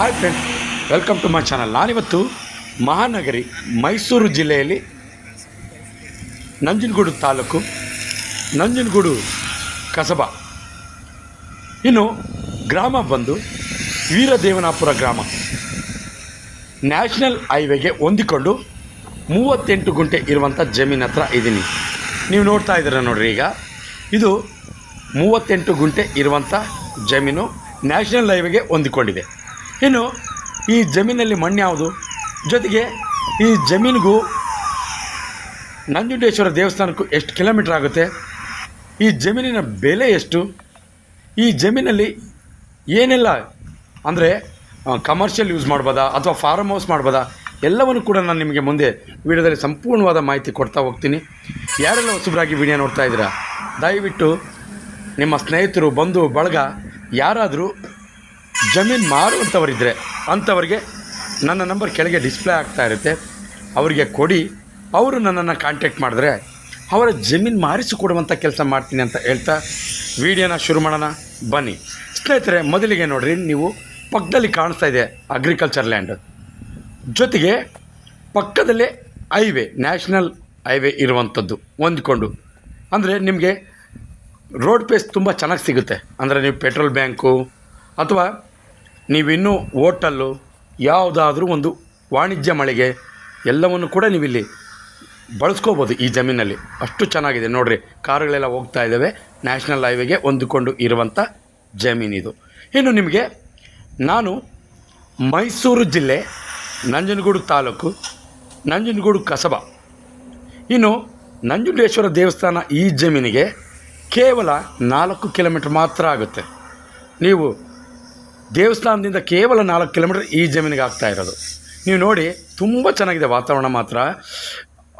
Hi friends welcome to my channel ನಾನಿವತ್ತು ಮಹಾನಗರಿ, ಮೈಸೂರು ಜಿಲ್ಲೆಯಲ್ಲಿ ನಂಜನಗೂಡು ತಾಲೂಕು, ನಂಜನಗೂಡು ಕಸಬಾ. ಇನ್ನು ಗ್ರಾಮ ಬಂದು ವೀರದೇವನಾಪುರ ಗ್ರಾಮ. ನ್ಯಾಷನಲ್ ಹೈವೇಗೆ ಹೊಂದಿಕೊಂಡು ಮೂವತ್ತೆಂಟು ಗುಂಟೆ ಇರುವಂಥ ಜಮೀನ್ ಹತ್ರ ಇದ್ದೀನಿ. ನೀವು ನೋಡ್ತಾ ಇದ್ದೀರ ನೋಡ್ರಿ ಈಗ. ಇದು ಮೂವತ್ತೆಂಟು ಗುಂಟೆ ಇರುವಂಥ ಜಮೀನು ನ್ಯಾಷನಲ್ ಹೈವೇಗೆ ಹೊಂದಿಕೊಂಡಿದೆ. ಇನ್ನು ಈ ಜಮೀನಲ್ಲಿ ಮಣ್ಣು ಯಾವುದು? ಜೊತೆಗೆ ಈ ಜಮೀನಿಗೂ ನಂಜುಂಡೇಶ್ವರ ದೇವಸ್ಥಾನಕ್ಕೂ ಎಷ್ಟು ಕಿಲೋಮೀಟರ್ ಆಗುತ್ತೆ? ಈ ಜಮೀನಿನ ಬೆಲೆ ಎಷ್ಟು? ಈ ಜಮೀನಲ್ಲಿ ಏನೆಲ್ಲ ಅಂದರೆ ಕಮರ್ಷಿಯಲ್ ಯೂಸ್ ಮಾಡ್ಬೋದಾ ಅಥವಾ ಫಾರ್ಮ್ ಹೌಸ್ ಮಾಡ್ಬೋದಾ? ಎಲ್ಲವನ್ನು ಕೂಡ ನಾನು ನಿಮಗೆ ಮುಂದೆ ವಿಡಿಯೋದಲ್ಲಿ ಸಂಪೂರ್ಣವಾದ ಮಾಹಿತಿ ಕೊಡ್ತಾ ಹೋಗ್ತೀನಿ. ಯಾರೆಲ್ಲ ಹೊಸಬರಾಗಿ ವಿಡಿಯೋ ನೋಡ್ತಾ ಇದ್ದೀರಾ? ದಯವಿಟ್ಟು ನಿಮ್ಮ ಸ್ನೇಹಿತರು, ಬಂಧು, ಬಳಗ, ಯಾರಾದರೂ ಜಮೀನು ಮಾರುವಂಥವರಿದ್ದರೆ ಅಂಥವ್ರಿಗೆ ನನ್ನ ನಂಬರ್ ಕೆಳಗೆ ಡಿಸ್ಪ್ಲೇ ಆಗ್ತಾ ಇರುತ್ತೆ. ಅವರಿಗೆ ಕೊಡಿ. ಅವರು ನನ್ನನ್ನು ಕಾಂಟ್ಯಾಕ್ಟ್ ಮಾಡಿದ್ರೆ ಅವರ ಜಮೀನು ಮಾರಿಸಿಕೊಡುವಂಥ ಕೆಲಸ ಮಾಡ್ತೀನಿ ಅಂತ ಹೇಳ್ತಾ ವಿಡಿಯೋನ ಶುರು ಮಾಡೋಣ. ಬನ್ನಿ. ಸ್ನೇಹಿತರೆ, ಮೊದಲಿಗೆ ನೋಡಿರಿ, ನೀವು ಪಕ್ಕದಲ್ಲಿ ಕಾಣಿಸ್ತಾ ಇದೆ ಅಗ್ರಿಕಲ್ಚರ್ ಲ್ಯಾಂಡ್ ಜೊತೆಗೆ ಪಕ್ಕದಲ್ಲೇ ಹೈವೇ ನ್ಯಾಷನಲ್ ಹೈವೇ ಇರುವಂಥದ್ದು. ಹೊಂದ್ಕೊಂಡು. ಅಂದರೆ ನಿಮಗೆ ರೋಡ್ ಪೇಸ್ ತುಂಬ ಚೆನ್ನಾಗಿ ಸಿಗುತ್ತೆ. ಅಂದರೆ ನೀವು ಪೆಟ್ರೋಲ್ ಬ್ಯಾಂಕು ಅಥವಾ ನೀವಿನ್ನೂ ಓಟಲ್ಲು ಯಾವುದಾದ್ರೂ ಒಂದು ವಾಣಿಜ್ಯ ಮಳಿಗೆ, ಎಲ್ಲವನ್ನು ಕೂಡ ನೀವಿಲ್ಲಿ ಬಳಸ್ಕೋಬೋದು ಈ ಜಮೀನಲ್ಲಿ. ಅಷ್ಟು ಚೆನ್ನಾಗಿದೆ. ನೋಡಿರಿ, ಕಾರುಗಳೆಲ್ಲ ಹೋಗ್ತಾ ಇದ್ದಾವೆ. ನ್ಯಾಷನಲ್ ಹೈವೇಗೆ ಹೊಂದಿಕೊಂಡು ಇರುವಂಥ ಜಮೀನಿದು ಇನ್ನು ನಿಮಗೆ ನಾನು ಮೈಸೂರು ಜಿಲ್ಲೆ, ನಂಜನಗೂಡು ತಾಲೂಕು, ನಂಜನಗೂಡು ಕಸಬಾ. ಇನ್ನು ನಂಜುಂಡೇಶ್ವರ ದೇವಸ್ಥಾನ ಈ ಜಮೀನಿಗೆ ಕೇವಲ ನಾಲ್ಕು ಕಿಲೋಮೀಟ್ರ್ ಮಾತ್ರ ಆಗುತ್ತೆ. ನೀವು ದೇವಸ್ಥಾನದಿಂದ ಕೇವಲ ನಾಲ್ಕು ಕಿಲೋಮೀಟ್ರ್ ಈ ಜಮೀನಿಗೆ ಆಗ್ತಾ ಇರೋದು. ನೀವು ನೋಡಿ, ತುಂಬ ಚೆನ್ನಾಗಿದೆ ವಾತಾವರಣ ಮಾತ್ರ.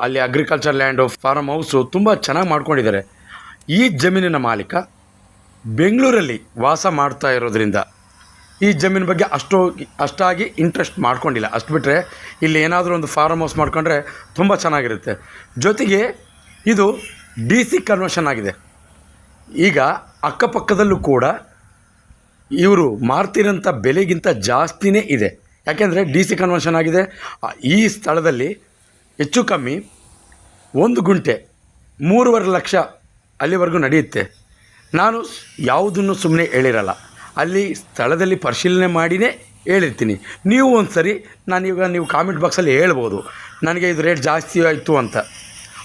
ಅಲ್ಲಿ ಅಗ್ರಿಕಲ್ಚರ್ ಲ್ಯಾಂಡು ಫಾರ್ಮ್ ಹೌಸು ತುಂಬ ಚೆನ್ನಾಗಿ ಮಾಡ್ಕೊಂಡಿದ್ದಾರೆ. ಈ ಜಮೀನಿನ ಮಾಲೀಕ ಬೆಂಗಳೂರಲ್ಲಿ ವಾಸ ಮಾಡ್ತಾ ಇರೋದ್ರಿಂದ ಈ ಜಮೀನು ಬಗ್ಗೆ ಅಷ್ಟು, ಅಷ್ಟಾಗಿ ಇಂಟ್ರೆಸ್ಟ್ ಮಾಡ್ಕೊಂಡಿಲ್ಲ. ಅಷ್ಟು ಬಿಟ್ಟರೆ ಇಲ್ಲಿ ಏನಾದರೂ ಒಂದು ಫಾರ್ಮ್ ಹೌಸ್ ಮಾಡ್ಕೊಂಡ್ರೆ ತುಂಬ ಚೆನ್ನಾಗಿರುತ್ತೆ. ಜೊತೆಗೆ ಇದು ಡಿ ಸಿ ಕನ್ವರ್ಷನ್ ಆಗಿದೆ. ಈಗ ಅಕ್ಕಪಕ್ಕದಲ್ಲೂ ಕೂಡ ಇವರು ಮಾರ್ತಿರೋಂಥ ಬೆಲೆಗಿಂತ ಜಾಸ್ತಿನೇ ಇದೆ. ಯಾಕೆಂದರೆ ಡಿ ಸಿ ಕನ್ವರ್ಷನ್ ಆಗಿದೆ. ಈ ಸ್ಥಳದಲ್ಲಿ ಹೆಚ್ಚು ಕಮ್ಮಿ ಒಂದು ಗುಂಟೆ, ಮೂರುವರೆ ಲಕ್ಷ ಅಲ್ಲಿವರೆಗೂ ನಡೆಯುತ್ತೆ. ನಾನು ಯಾವುದನ್ನು ಸುಮ್ಮನೆ ಹೇಳಿರಲ್ಲ. ಅಲ್ಲಿ ಸ್ಥಳದಲ್ಲಿ ಪರಿಶೀಲನೆ ಮಾಡಿನೇ ಹೇಳಿರ್ತೀನಿ. ನೀವು ಒಂದು ಸರಿ ನಾನೀಗ ನೀವು ಕಾಮೆಂಟ್ ಬಾಕ್ಸಲ್ಲಿ ಹೇಳ್ಬೋದು. ನನಗೆ ಇದು ರೇಟ್ ಜಾಸ್ತಿ ಆಯಿತು ಅಂತ.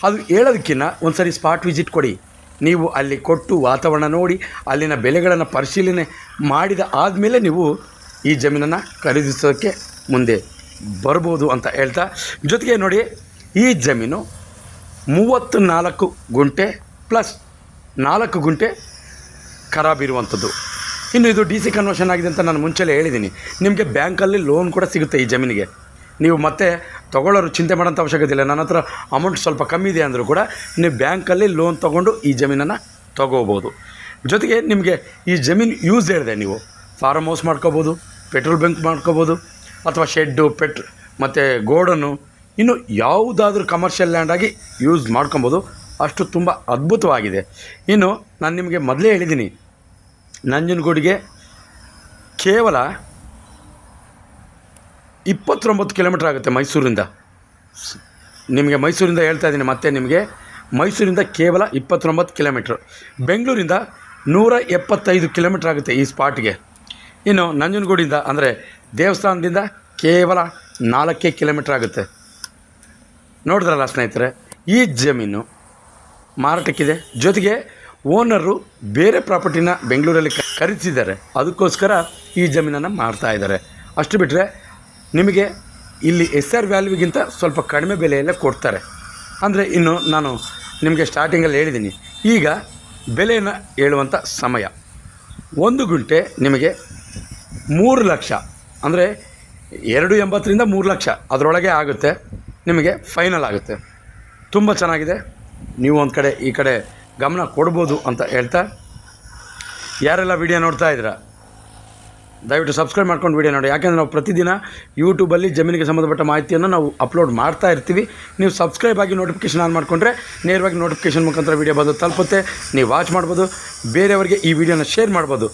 ಅದು ಹೇಳೋದಕ್ಕಿಂತ ಒಂದು ಸರಿ ಸ್ಪಾಟ್ ವಿಸಿಟ್ ಕೊಡಿ. ನೀವು ಅಲ್ಲಿ ಕೊಟ್ಟು ವಾತಾವರಣ ನೋಡಿ, ಅಲ್ಲಿನ ಬೆಲೆಗಳನ್ನು ಪರಿಶೀಲನೆ ಮಾಡಿದ ಆದಮೇಲೆ ನೀವು ಈ ಜಮೀನನ್ನು ಖರೀದಿಸೋದಕ್ಕೆ ಮುಂದೆ ಬರ್ಬೋದು ಅಂತ ಹೇಳ್ತಾ, ಜೊತೆಗೆ ನೋಡಿ, ಈ ಜಮೀನು ಮೂವತ್ತು ನಾಲ್ಕು ಗುಂಟೆ ಪ್ಲಸ್ ನಾಲ್ಕು ಗುಂಟೆ ಖರಾಬಿರುವಂಥದ್ದು ಇನ್ನು ಇದು ಡಿ ಸಿ ಕನ್ವರ್ಷನ್ ಆಗಿದೆ ಅಂತ ನಾನು ಮುಂಚೆಲೇ ಹೇಳಿದ್ದೀನಿ. ನಿಮಗೆ ಬ್ಯಾಂಕಲ್ಲಿ ಲೋನ್ ಕೂಡ ಸಿಗುತ್ತೆ ಈ ಜಮೀನಿಗೆ. ನೀವು ಮತ್ತೆ ತೊಗೊಳ್ಳೋರು ಚಿಂತೆ ಮಾಡೋಂಥ ಅವಶ್ಯಕತೆ ಇಲ್ಲ. ನನ್ನ ಹತ್ರ ಅಮೌಂಟ್ ಸ್ವಲ್ಪ ಕಮ್ಮಿ ಇದೆ ಅಂದರೂ ಕೂಡ ನೀವು ಬ್ಯಾಂಕಲ್ಲಿ ಲೋನ್ ತೊಗೊಂಡು ಈ ಜಮೀನನ್ನು ತೊಗೋಬೋದು. ಜೊತೆಗೆ ನಿಮಗೆ ಈ ಜಮೀನು ಯೂಸ್ ಹೇಳಿದೆ ನೀವು. ಫಾರ್ಮ್ ಹೌಸ್ ಮಾಡ್ಕೋಬೋದು ಪೆಟ್ರೋಲ್ ಬಂಕ್ ಮಾಡ್ಕೋಬೋದು, ಅಥವಾ ಶೆಡ್ಡು ಪೆಟ್ರ್ ಮತ್ತು ಗೋಡನ್ನು ಇನ್ನು ಯಾವುದಾದ್ರೂ ಕಮರ್ಷಿಯಲ್ ಲ್ಯಾಂಡಾಗಿ ಯೂಸ್ ಮಾಡ್ಕೊಬೋದು. ಅಷ್ಟು ತುಂಬ ಅದ್ಭುತವಾಗಿದೆ. ಇನ್ನು ನಾನು ನಿಮಗೆ ಮೊದಲೇ ಹೇಳಿದ್ದೀನಿ ನಂಜನಗೂಡಿಗೆ ಕೇವಲ ಇಪ್ಪತ್ತೊಂಬತ್ತು ಕಿಲೋಮೀಟ್ರ್ ಆಗುತ್ತೆ ಮೈಸೂರಿಂದ. ನಿಮಗೆ ಮೈಸೂರಿಂದ ಹೇಳ್ತಾ ಇದ್ದೀನಿ, ಮತ್ತೆ ನಿಮಗೆ ಮೈಸೂರಿಂದ ಕೇವಲ ಇಪ್ಪತ್ತೊಂಬತ್ತು ಕಿಲೋಮೀಟ್ರ್. ಬೆಂಗಳೂರಿಂದ ನೂರ ಎಪ್ಪತ್ತೈದು ಕಿಲೋಮೀಟ್ರ್ ಆಗುತ್ತೆ ಈ ಸ್ಪಾಟ್ಗೆ. ಇನ್ನು ನಂಜನಗೂಡಿಂದ, ಅಂದರೆ ದೇವಸ್ಥಾನದಿಂದ ಕೇವಲ ನಾಲ್ಕೇ ಕಿಲೋಮೀಟ್ರ್ ಆಗುತ್ತೆ. ನೋಡಿದ್ರಲ್ಲ ಸ್ನೇಹಿತರೆ, ಈ ಜಮೀನು ಮಾರಾಟಕ್ಕಿದೆ. ಜೊತೆಗೆ ಓನರು ಬೇರೆ ಪ್ರಾಪರ್ಟಿನ ಬೆಂಗಳೂರಲ್ಲಿ ಖರೀದಿಸಿದ್ದಾರೆ. ಅದಕ್ಕೋಸ್ಕರ ಈ ಜಮೀನನ್ನು ಮಾರ್ತಾ ಇದ್ದಾರೆ. ಅಷ್ಟು ಬಿಟ್ಟರೆ ನಿಮಗೆ ಇಲ್ಲಿ ಎಸ್ ಆರ್ ವ್ಯಾಲ್ಯೂಗಿಂತ ಸ್ವಲ್ಪ ಕಡಿಮೆ ಬೆಲೆಯಲ್ಲೇ ಕೊಡ್ತಾರೆ. ಅಂದರೆ ಇನ್ನು ನಾನು ನಿಮಗೆ ಸ್ಟಾರ್ಟಿಂಗಲ್ಲಿ ಹೇಳಿದ್ದೀನಿ ಈಗ ಬೆಲೆಯನ್ನು ಹೇಳುವಂಥ ಸಮಯ. ಒಂದು ಗುಂಟೆ ನಿಮಗೆ ಮೂರು ಲಕ್ಷ. ಅಂದರೆ ಎರಡು ಎಂಬತ್ತರಿಂದ ಮೂರು ಲಕ್ಷ ಅದರೊಳಗೆ ಆಗುತ್ತೆ. ನಿಮಗೆ ಫೈನಲ್ ಆಗುತ್ತೆ. ತುಂಬ ಚೆನ್ನಾಗಿದೆ. ನೀವು ಒಂದು ಕಡೆ ಈ ಕಡೆ ಗಮನ ಕೊಡ್ಬೋದು ಅಂತ ಹೇಳ್ತಾ, ಯಾರೆಲ್ಲ ವಿಡಿಯೋ ನೋಡ್ತಾ ಇದ್ದೀರಾ? ದಯವಿಟ್ಟು ಸಬ್ಸ್ಕ್ರೈಬ್ ಮಾಡ್ಕೊಂಡು ವಿಡಿಯೋ ನೋಡಿ. ಯಾಕೆಂದರೆ ನಾವು ಪ್ರತಿದಿನ ಯೂಟ್ಯೂಬಲ್ಲಿ ಜಮೀನಿಗೆ ಸಂಬಂಧಪಟ್ಟ ಮಾಹಿತಿಯನ್ನು ನಾವು ಅಪ್ಲೋಡ್ ಮಾಡ್ತಾ ಇರ್ತೀವಿ. ನೀವು ಸಬ್ಸ್ಕ್ರೈಬ್ ಆಗಿ ನೋಟಿಫಿಕೇಷನ್ ಆನ್ ಮಾಡಿಕೊಂಡ್ರೆ ನೇರವಾಗಿ ನೋಟಿಫಿಕೇಷನ್ ಮುಖಾಂತರ ವಿಡಿಯೋ ಬಂದು ತಲುಪುತ್ತೆ. ನೀವು ವಾಚ್ ಮಾಡ್ಬೋದು, ಬೇರೆಯವರಿಗೆ ಈ ವಿಡಿಯೋನ ಶೇರ್ ಮಾಡ್ಬೋದು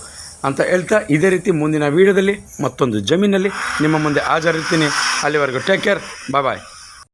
ಅಂತ ಹೇಳ್ತಾ ಇದೇ ರೀತಿ ಮುಂದಿನ ವೀಡಿಯೋದಲ್ಲಿ ಮತ್ತೊಂದು ಜಮೀನಲ್ಲಿ ನಿಮ್ಮ ಮುಂದೆ ಹಾಜರಿರ್ತೀನಿ. ಅಲ್ಲಿವರೆಗೂ ಟೇಕ್ ಕೇರ್ ಬಾಯ್ ಬಾಯ್